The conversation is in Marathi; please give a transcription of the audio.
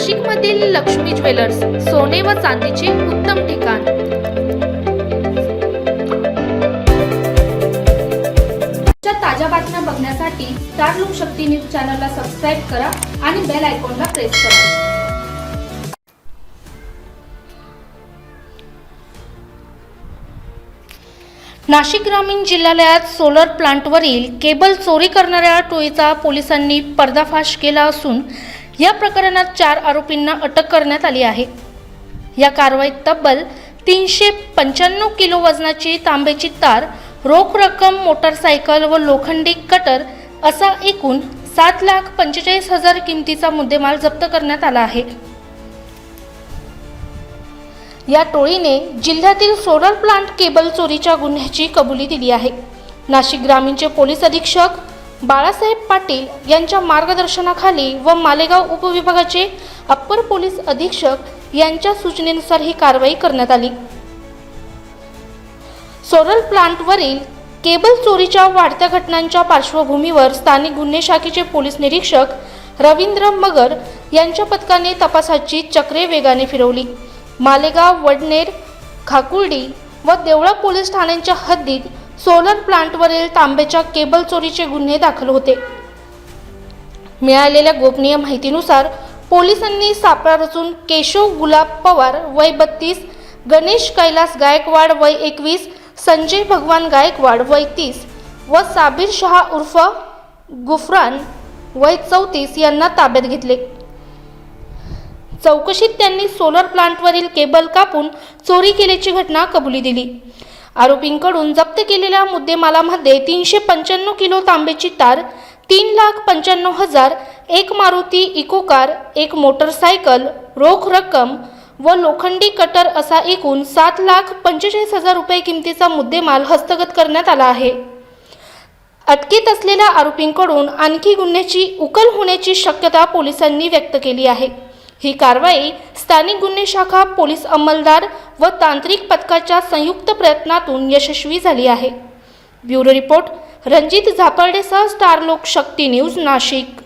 नाशिकमधील लक्ष्मी ज्वेलर्स सोने व चांदीचे उत्तम ठिकाण. ताज्या बातम्या बघण्यासाठी स्टार लोकशक्ती न्यूज चॅनलला सबस्क्राईब करा आणि बेल आयकॉनला प्रेस करा. नाशिक ग्रामीण जिल्ह्यालयात सोलर प्लांटवरील केबल चोरी करणाऱ्या टोळीचा पोलिसांनी पर्दाफाश केला असून या प्रकरणात चार आरोपींना अटक करण्यात आली आहे. या कारवाईत तब्बल तीनशे पंच्याण्णव किलो वजनाची तांब्याची तार रोख रक्कम मोटारसायकल व लोखंडी कटर असा एकूण सात लाख पंचेचाळीस हजार किमतीचा मुद्देमाल जप्त करण्यात आला आहे. या टोळीने जिल्ह्यातील सोलर प्लांट केबल चोरीच्या गुन्ह्याची कबुली दिली आहे. नाशिक ग्रामीणचे पोलीस अधीक्षक बाळासाहेब पाटील यांच्या मार्गदर्शनाखाली व मालेगाव उपविभागाचे अप्पर पोलीस अधीक्षक यांच्या सूचनेनुसार ही कारवाई करण्यात आली. सोलर प्लांटवरील केबल चोरीच्या वाढत्या घटनांच्या पार्श्वभूमीवर स्थानिक गुन्हे शाखेचे पोलीस निरीक्षक रवींद्र मगर यांच्या पथकाने तपासाची चक्रे वेगाने फिरवली. मालेगाव वडनेर खाकुर्डी व देवळा पोलीस ठाण्यांच्या हद्दीत सोलर प्लांटवरील तांब्याच्या केबल चोरीचे गुन्हे दाखल होते. मिळालेल्या गोपनीय माहितीनुसार पोलिसांनी सापळा रचून केशव गुलाब पवार वय बत्तीस गणेश कैलास गायकवाड वय एकवीस संजय भगवान गायकवाड वय तीस व साबिर शहा उर्फ गुफरान वय चौतीस यांना ताब्यात घेतले. चौकशीत त्यांनी सोलर प्लांटवरील केबल कापून चोरी केल्याची घटना कबुली दिली. आरोपींकडून जप्त केलेल्या मुद्देमालामध्ये तीनशे पंच्याण्णव किलो तांब्याची तार तीन लाख पंच्याण्णव हजार एक मारुती इको कार एक मोटरसायकल रोख रक्कम व लोखंडी कटर असा एकूण सात लाख पंचेचाळीस हजार रुपये किमतीचा मुद्देमाल हस्तगत करण्यात आला आहे. अटकेत असलेल्या आरोपींकडून आणखी गुन्ह्याची उकल होण्याची शक्यता पोलिसांनी व्यक्त केली आहे. ही कारवाई स्थानिक गुन्हे शाखा पोलीस अंमलदार व तांत्रिक पथकाच्या संयुक्त प्रयत्नातून यशस्वी झाली आहे. ब्युरो रिपोर्ट रणजित झापर्डेसह स्टार लोक शक्ती न्यूज नाशिक.